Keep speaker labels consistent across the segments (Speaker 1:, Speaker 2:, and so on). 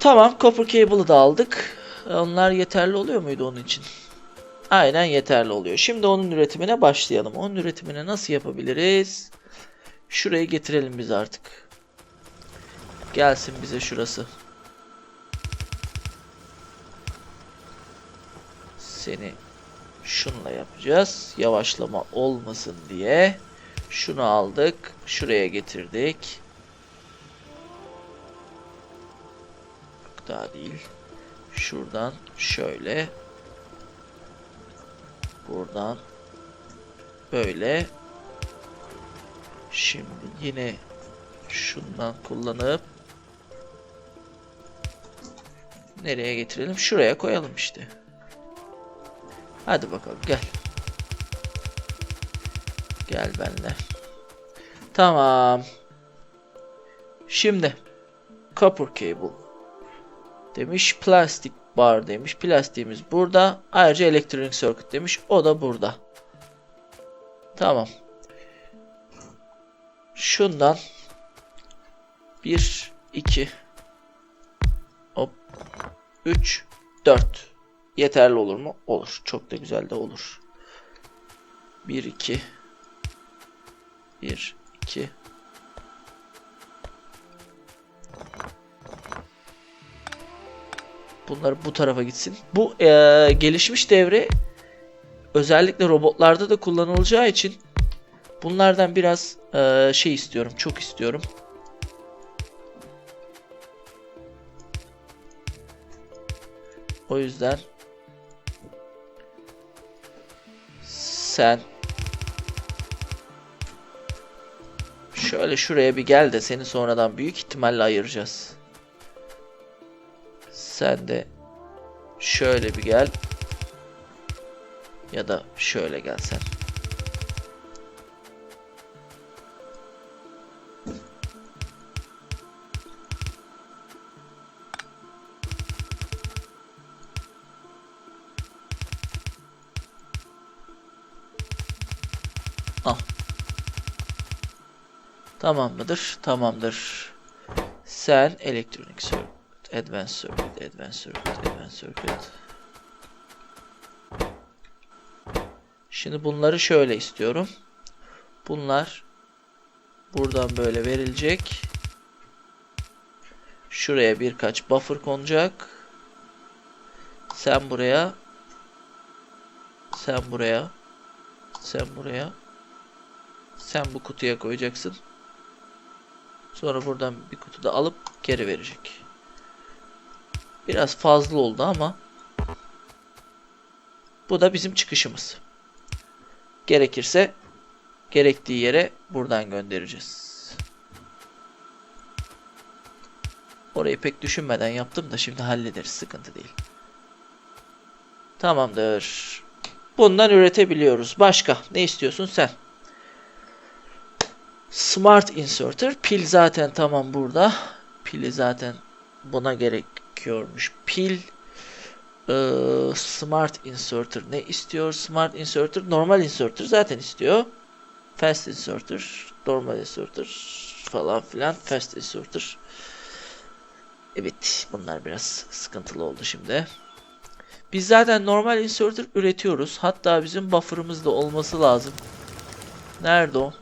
Speaker 1: Tamam copper cable'ı da aldık. Onlar yeterli oluyor muydu onun için? Aynen yeterli oluyor. Şimdi onun üretimine başlayalım. Onun üretimine nasıl yapabiliriz? Şurayı getirelim biz artık. Gelsin bize şurası. Seni şunla yapacağız. Yavaşlama olmasın diye. Şunu aldık. Şuraya getirdik. Daha değil. Şuradan şöyle. Buradan böyle. Şimdi yine şundan kullanıp nereye getirelim? Şuraya koyalım işte. Hadi bakalım gel. Gel benimle. Tamam. Şimdi copper cable demiş. Plastik bar demiş. Plastiğimiz burada. Ayrıca electronic circuit demiş. O da burada. Tamam. Şundan 1 2 hop 3 4 yeterli olur mu? Olur. Çok da güzel de olur. 1 2 1 2 Bunlar bu tarafa gitsin. Bu eee, gelişmiş devre özellikle robotlarda da kullanılacağı için bunlardan biraz eee, şey istiyorum. Çok istiyorum. O yüzden sen şöyle şuraya bir gel de seni sonradan büyük ihtimalle ayıracağız. Sen de şöyle bir gel. Ya da şöyle gelsen. Al. Tamam mıdır? Tamamdır. Sen elektronik circuit, advanced circuit, advanced circuit, advanced circuit. Şimdi bunları şöyle istiyorum. Bunlar buradan böyle verilecek. Şuraya birkaç buffer konacak. Sen buraya. Sen buraya. Sen buraya. Sen bu kutuya koyacaksın. Sonra buradan bir kutu da alıp geri verecek. Biraz fazla oldu ama bu da bizim çıkışımız. Gerekirse gerektiği yere buradan göndereceğiz. Orayı pek düşünmeden yaptım da şimdi hallederiz. Sıkıntı değil. Tamamdır. Bundan üretebiliyoruz. Başka ne istiyorsun sen? Smart Inserter. Pil zaten tamam burada. Pili zaten buna gerekiyormuş. Pil ee, Smart Inserter ne istiyor? Smart Inserter normal inserter zaten istiyor. Fast Inserter, normal inserter falan filan. Fast Inserter. Evet, bunlar biraz sıkıntılı oldu şimdi. Biz zaten normal inserter üretiyoruz. Hatta bizim buffer'ımız da olması lazım. Nerede o?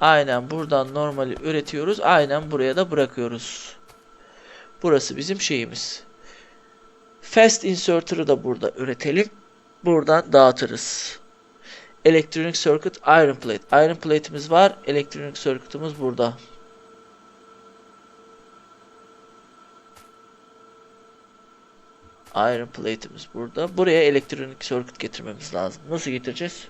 Speaker 1: Aynen buradan normali üretiyoruz. Aynen buraya da bırakıyoruz. Burası bizim şeyimiz. Fast Inserter'ı da burada üretelim. Buradan dağıtırız. Electronic Circuit Iron Plate. Iron Plate'imiz var. Electronic Circuit'ımız burada. Iron Plate'imiz burada. Buraya Electronic Circuit getirmemiz lazım. Nasıl getireceğiz?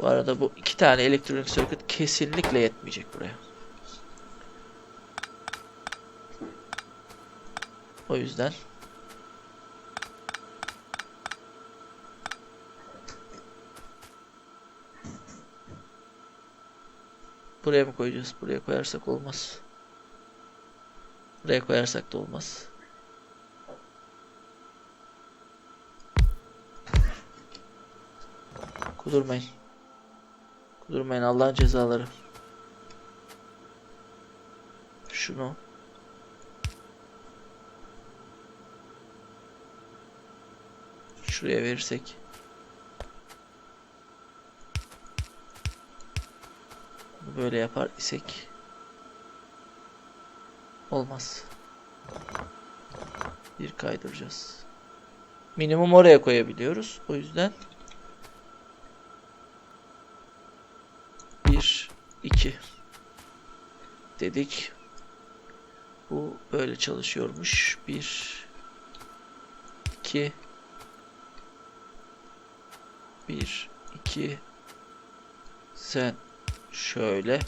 Speaker 1: Bu arada bu iki tane elektronik circuit kesinlikle yetmeyecek buraya. O yüzden Buraya mı koyacağız? Buraya koyarsak olmaz. Buraya koyarsak da olmaz. Kudurmayın. Kudurmayın Allah'ın cezaları. şunu şuraya verirsek böyle yapar isek olmaz. Bir kaydıracağız. Minimum oraya koyabiliyoruz. O yüzden dedik. Bu böyle çalışıyormuş. 1 2 1 2 sen şöyle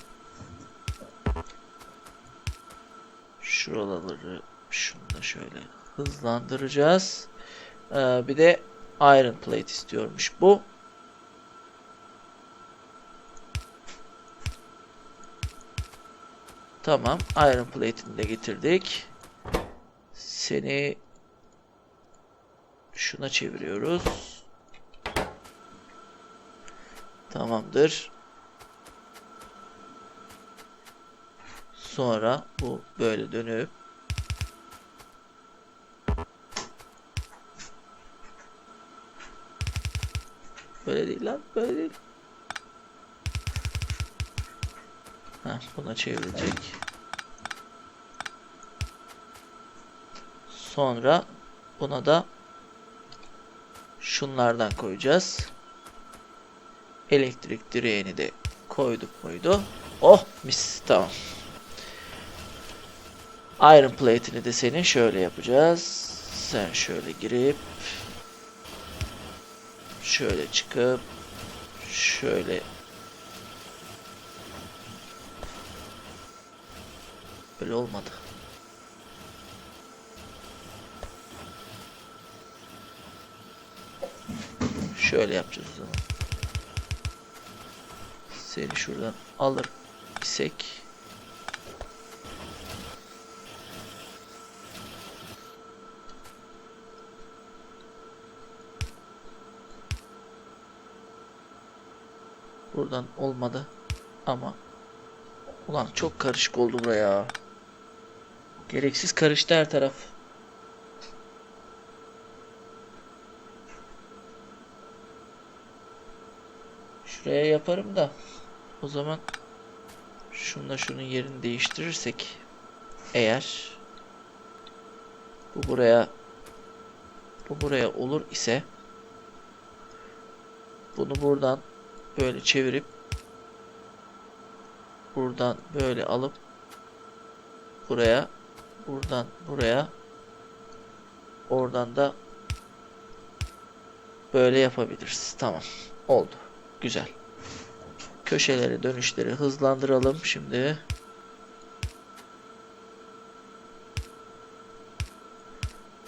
Speaker 1: şuraları şunu da şöyle hızlandıracağız. Ee, bir de iron plate istiyormuş bu. Tamam. Iron plate'ini de getirdik. Seni şuna çeviriyoruz. Tamamdır. Sonra bu böyle dönüp Böyle değil lan. Böyle değil. Ha, buna çevirecek. Sonra buna da şunlardan koyacağız. Elektrik direğini de koyduk muydu? Oh mis tamam. Iron plate'ini de senin şöyle yapacağız. Sen şöyle girip şöyle çıkıp şöyle böyle olmadı. Şöyle yapacağız o zaman. Seni şuradan alır isek Buradan olmadı ama ulan çok karışık oldu buraya. Gereksiz karıştı her taraf. Şuraya yaparım da o zaman şunla şunun yerini değiştirirsek eğer bu buraya bu buraya olur ise bunu buradan böyle çevirip buradan böyle alıp buraya buradan buraya oradan da böyle yapabiliriz. Tamam. Oldu. Güzel. Köşeleri dönüşleri hızlandıralım şimdi.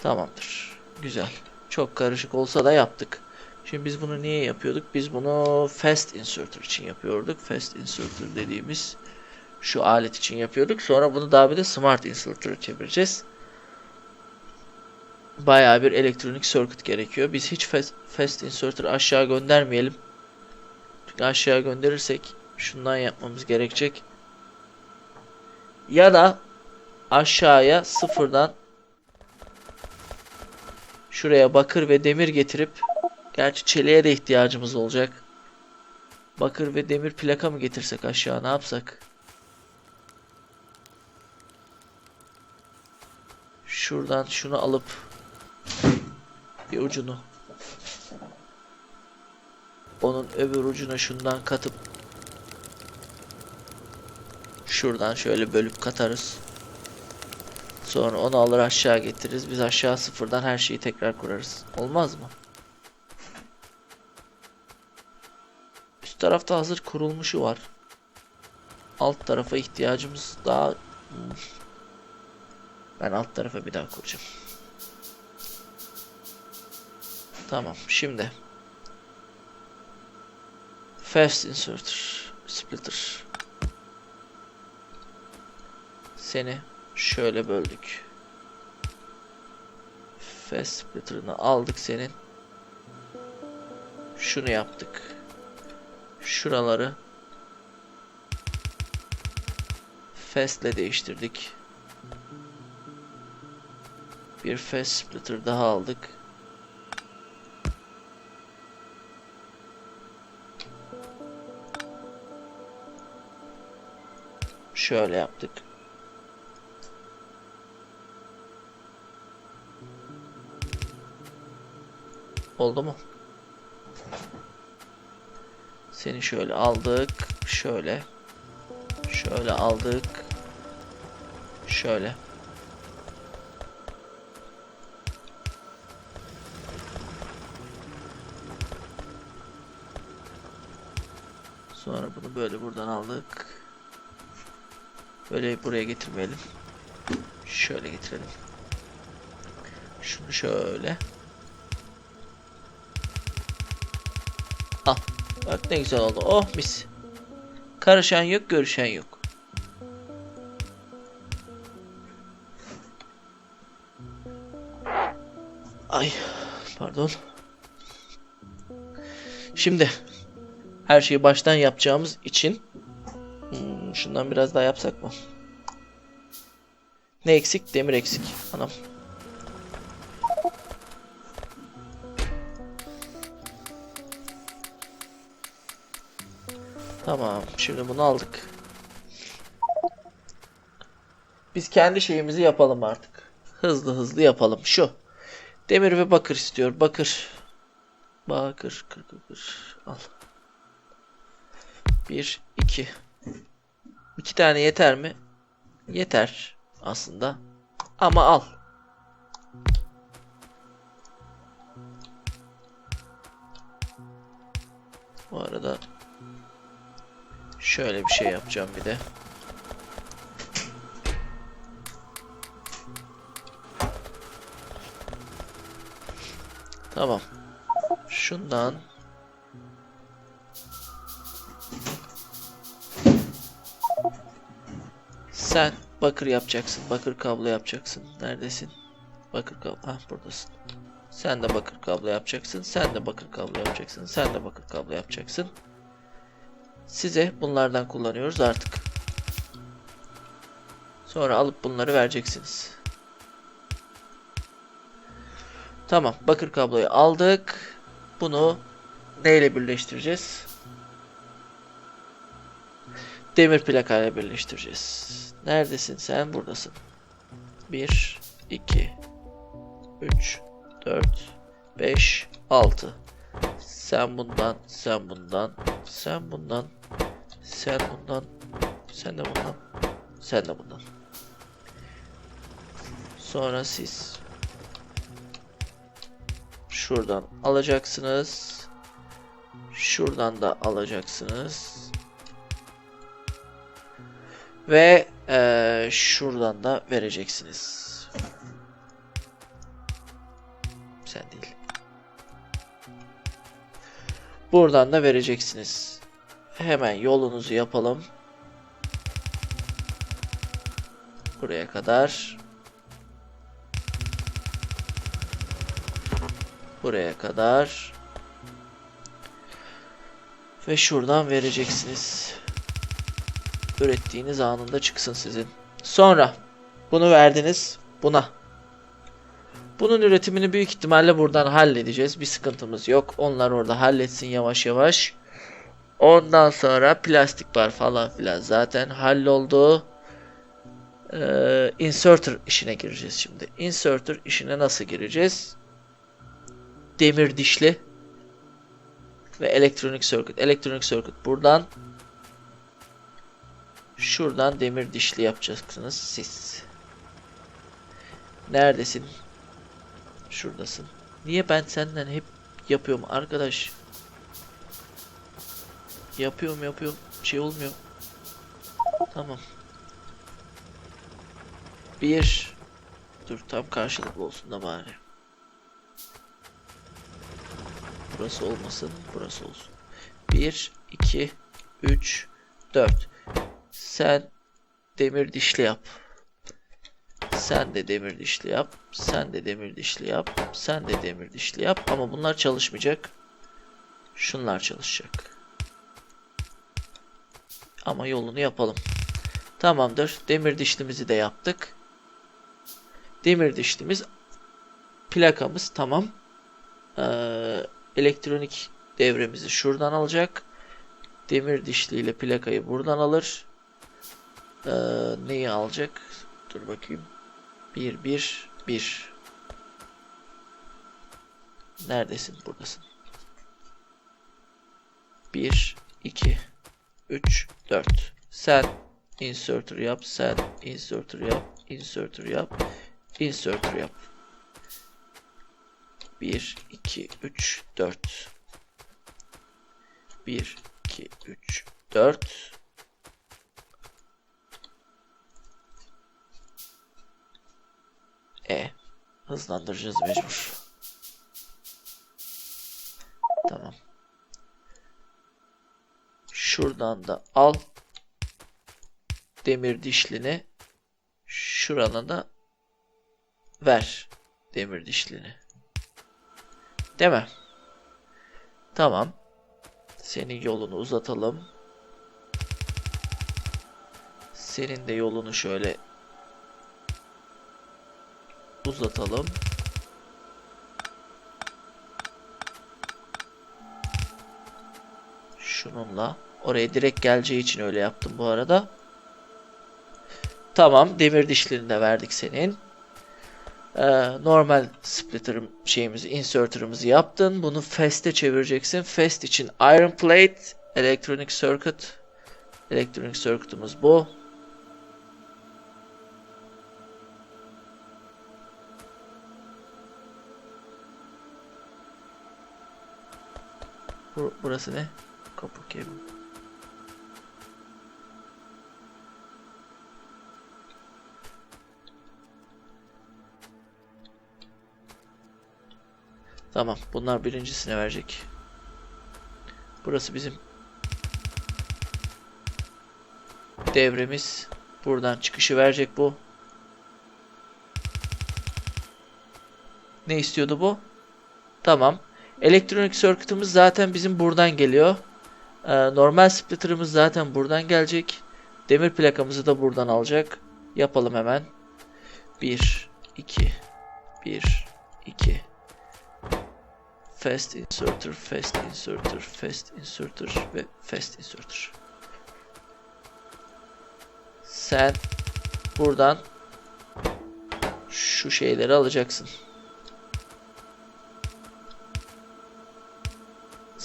Speaker 1: Tamamdır. Güzel. Çok karışık olsa da yaptık. Şimdi biz bunu niye yapıyorduk? Biz bunu fast inserter için yapıyorduk. Fast inserter dediğimiz şu alet için yapıyorduk. Sonra bunu daha bir de smart inserter'a çevireceğiz. Bayağı bir elektronik circuit gerekiyor. Biz hiç fast, fast inserter aşağı göndermeyelim. Çünkü aşağı gönderirsek şundan yapmamız gerekecek. Ya da aşağıya sıfırdan şuraya bakır ve demir getirip Gerçi çeliğe de ihtiyacımız olacak. Bakır ve demir plaka mı getirsek aşağı ne yapsak? Şuradan şunu alıp bir ucunu onun öbür ucuna şundan katıp şuradan şöyle bölüp katarız. Sonra onu alır aşağı getiririz. Biz aşağı sıfırdan her şeyi tekrar kurarız. Olmaz mı? Üst tarafta hazır kurulmuşu var. Alt tarafa ihtiyacımız daha... Ben alt tarafa bir daha kuracağım. Tamam şimdi. Fast inserter. Splitter. Seni şöyle böldük. Fast splitter'ını aldık senin. Şunu yaptık şuraları Fast'le değiştirdik. Bir fast splitter daha aldık. Şöyle yaptık. Oldu mu? Seni şöyle aldık. Şöyle. Şöyle aldık. Şöyle. Sonra bunu böyle buradan aldık. Böyle buraya getirmeyelim. Şöyle getirelim. Şunu şöyle. Al. Bak ne güzel oldu. Oh mis. Karışan yok, görüşen yok. Ay, pardon. Şimdi her şeyi baştan yapacağımız için hmm, şundan biraz daha yapsak mı? Ne eksik? Demir eksik. Anam. Tamam. Şimdi bunu aldık. Biz kendi şeyimizi yapalım artık. Hızlı hızlı yapalım. Şu. Demir ve bakır istiyor. Bakır. Bakır. Kır, kır, kır. Al. Bir, iki. İki tane yeter mi? Yeter aslında. Ama al. Bu arada şöyle bir şey yapacağım bir de. Tamam. Şundan Sen bakır yapacaksın. Bakır kablo yapacaksın. Neredesin? Bakır kablo. Ah buradasın. Sen de bakır kablo yapacaksın. Sen de bakır kablo yapacaksın. Sen de bakır kablo yapacaksın. Size bunlardan kullanıyoruz artık. Sonra alıp bunları vereceksiniz. Tamam. Bakır kabloyu aldık. Bunu neyle birleştireceğiz? Demir plakayla birleştireceğiz. Neredesin sen? Buradasın. 1, 2, 3, 4, 5, 6. Sen bundan, sen bundan, sen bundan, sen bundan, sen de bundan, sen de bundan. Sonra siz şuradan alacaksınız. Şuradan da alacaksınız. Ve eee, şuradan da vereceksiniz. Sen değil. Buradan da vereceksiniz. Hemen yolunuzu yapalım. Buraya kadar. Buraya kadar. Ve şuradan vereceksiniz ürettiğiniz anında çıksın sizin. Sonra bunu verdiniz buna. Bunun üretimini büyük ihtimalle buradan halledeceğiz. Bir sıkıntımız yok. Onlar orada halletsin yavaş yavaş. Ondan sonra plastik bar falan filan zaten halloldu. Ee, inserter işine gireceğiz şimdi. Inserter işine nasıl gireceğiz? Demir dişli ve elektronik circuit. Elektronik circuit buradan Şuradan demir dişli yapacaksınız siz. Neredesin? Şuradasın. Niye ben senden hep yapıyorum arkadaş? Yapıyorum yapıyorum. Şey olmuyor. Tamam. Bir. Dur tam karşılıklı olsun da bari. Burası olmasın. Burası olsun. Bir, iki, üç, dört. Sen demir dişli yap. Sen de demir dişli yap. Sen de demir dişli yap. Sen de demir dişli yap. Ama bunlar çalışmayacak. Şunlar çalışacak. Ama yolunu yapalım. Tamamdır. Demir dişlimizi de yaptık. Demir dişlimiz plakamız tamam. Ee, elektronik devremizi şuradan alacak. Demir dişliyle plakayı buradan alır. Ee, neyi alacak? Dur bakayım. 1 1 1 Neredesin? Buradasın. 1 2 3 4 Sen inserter yap, sen inserter yap, inserter yap, inserter yap. 1 2 3 4 1 2 3 4 E hızlandıracağız mecbur. Tamam. Şuradan da al. Demir dişlini. Şurana da ver. Demir dişlini. Değil mi? Tamam. Senin yolunu uzatalım. Senin de yolunu şöyle uzatalım. Şununla. Oraya direkt geleceği için öyle yaptım bu arada. Tamam. Demir dişlerini de verdik senin. Ee, normal splitter şeyimizi, inserter'ımızı yaptın. Bunu fast'e çevireceksin. Fast için iron plate, electronic circuit. Electronic circuit'ımız bu. Bu- Burası ne? Copper cable. Tamam. Bunlar birincisine verecek. Burası bizim devremiz. Buradan çıkışı verecek bu. Ne istiyordu bu? Tamam. Elektronik circuit'ımız zaten bizim buradan geliyor. Ee, normal splitter'ımız zaten buradan gelecek. Demir plakamızı da buradan alacak. Yapalım hemen. 1 2 1 2 Fast inserter, fast inserter, fast inserter ve fast inserter. Sen buradan şu şeyleri alacaksın.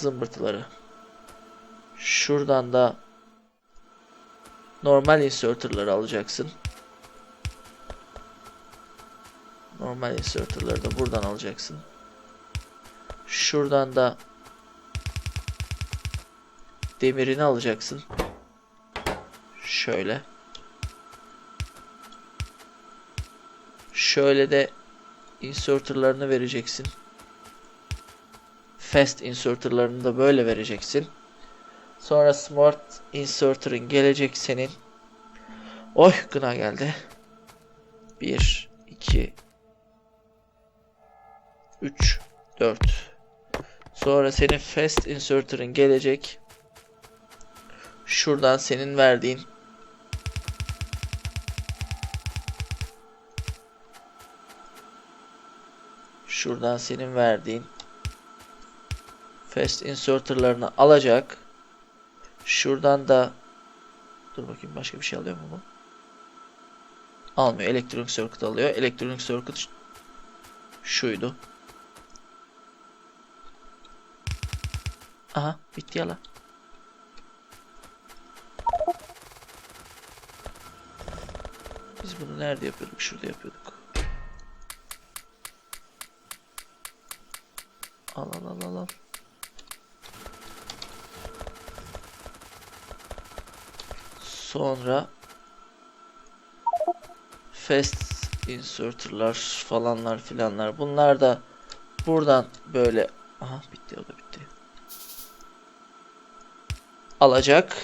Speaker 1: Zımbırtıları. Şuradan da normal inserter'ları alacaksın. Normal inserter'ları da buradan alacaksın. Şuradan da demirini alacaksın. Şöyle. Şöyle de inserter'larını vereceksin. Fast inserter'larını da böyle vereceksin. Sonra smart inserter'ın gelecek senin. Oy gına geldi. 1 2 3 4 Sonra senin fast inserter'ın gelecek. Şuradan senin verdiğin Şuradan senin verdiğin fast inserter'larını alacak. Şuradan da dur bakayım başka bir şey alıyor mu bu? Almıyor. Elektronik circuit alıyor. Elektronik circuit şuydu. Aha bitti yala. Biz bunu nerede yapıyorduk? Şurada yapıyorduk. Al al al al al. Sonra fast inserter'lar falanlar filanlar bunlar da buradan böyle aha bitti o da bitti. Alacak.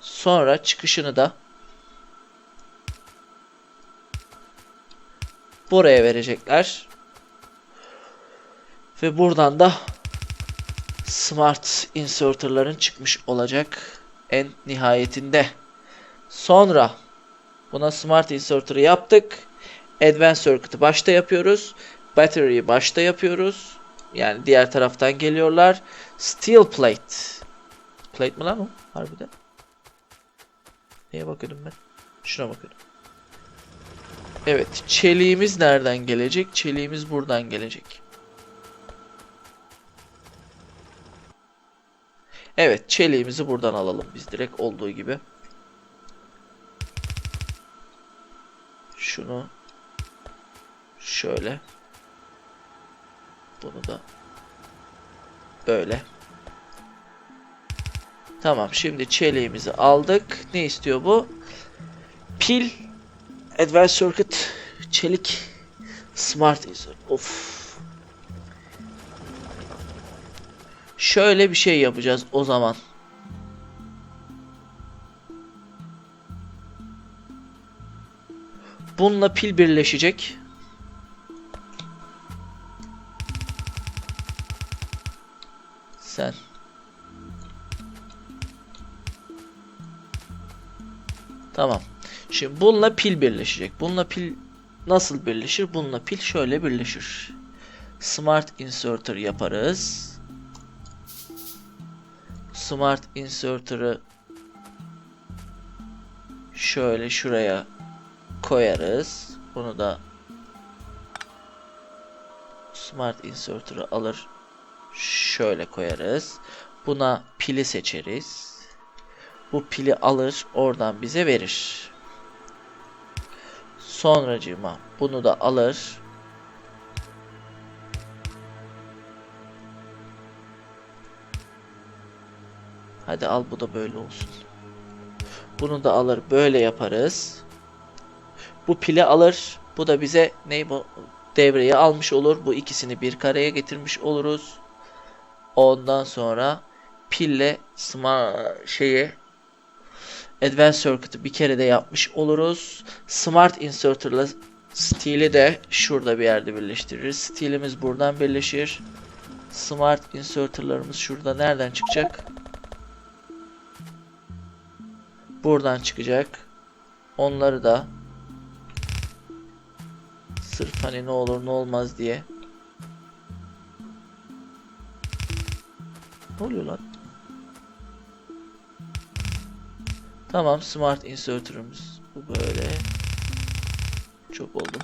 Speaker 1: Sonra çıkışını da buraya verecekler. Ve buradan da smart inserter'ların çıkmış olacak en nihayetinde. Sonra buna smart inserter'ı yaptık. Advanced Circuit'ı başta yapıyoruz. battery'yi başta yapıyoruz. Yani diğer taraftan geliyorlar. Steel plate. Plate mi lan o? Harbiden. Neye bakıyordum ben? Şuna bakıyordum. Evet. Çeliğimiz nereden gelecek? Çeliğimiz buradan gelecek. Evet. Çeliğimizi buradan alalım biz direkt olduğu gibi. Şunu şöyle bunu da böyle. Tamam şimdi çeliğimizi aldık. Ne istiyor bu? Pil Advanced Circuit çelik Smart Insert. Of. Şöyle bir şey yapacağız o zaman. Bununla pil birleşecek. Sen. Tamam. Şimdi bununla pil birleşecek. Bununla pil nasıl birleşir? Bununla pil şöyle birleşir. Smart inserter yaparız. Smart inserter'ı şöyle şuraya koyarız. Bunu da Smart inserter'ı alır şöyle koyarız. Buna pili seçeriz. Bu pili alır oradan bize verir. Sonracığıma bunu da alır. Hadi al bu da böyle olsun. Bunu da alır böyle yaparız. Bu pili alır. Bu da bize ne bu devreye almış olur. Bu ikisini bir kareye getirmiş oluruz. Ondan sonra pille smart şeyi Advanced Circuit'ı bir kere de yapmış oluruz. Smart Inserter'la Steel'i de şurada bir yerde birleştiririz. Steel'imiz buradan birleşir. Smart Inserter'larımız şurada nereden çıkacak? Buradan çıkacak. Onları da sırf hani ne olur ne olmaz diye Ne oluyor lan? Tamam smart inserter'ımız bu böyle. Çok oldu.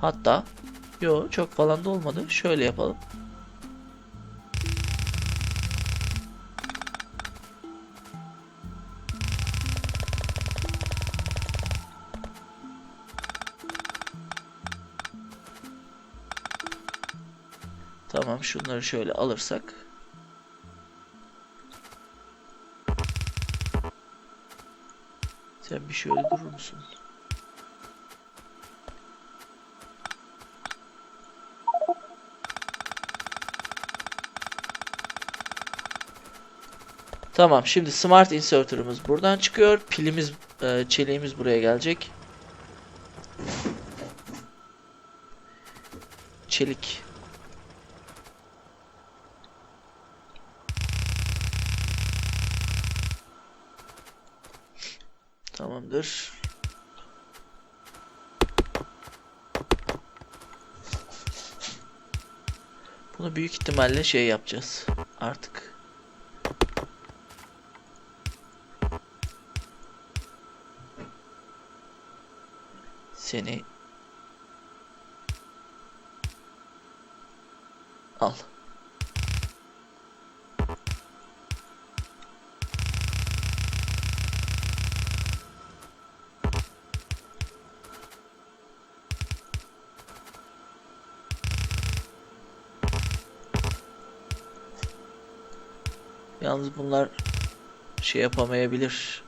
Speaker 1: Hatta yo çok falan da olmadı. Şöyle yapalım. Tamam şunları şöyle alırsak. Sen bir şöyle durur musun? Tamam şimdi smart inserter'ımız buradan çıkıyor. Pilimiz, e, çeliğimiz buraya gelecek. Çelik Tamamdır. Bunu büyük ihtimalle şey yapacağız. Artık. Seni al. Yalnız bunlar şey yapamayabilir.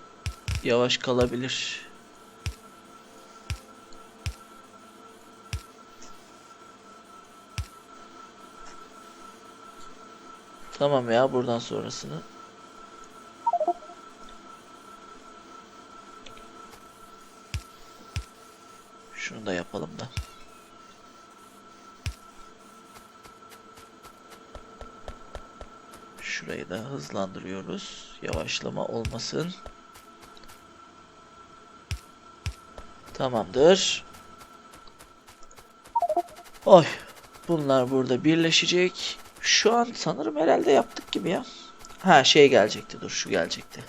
Speaker 1: Yavaş kalabilir. Tamam ya buradan sonrasını. Şunu da yapalım da. Şurayı da hızlandırıyoruz. Yavaşlama olmasın. Tamamdır. Oy. Bunlar burada birleşecek. Şu an sanırım herhalde yaptık gibi ya. Ha şey gelecekti dur şu gelecekti.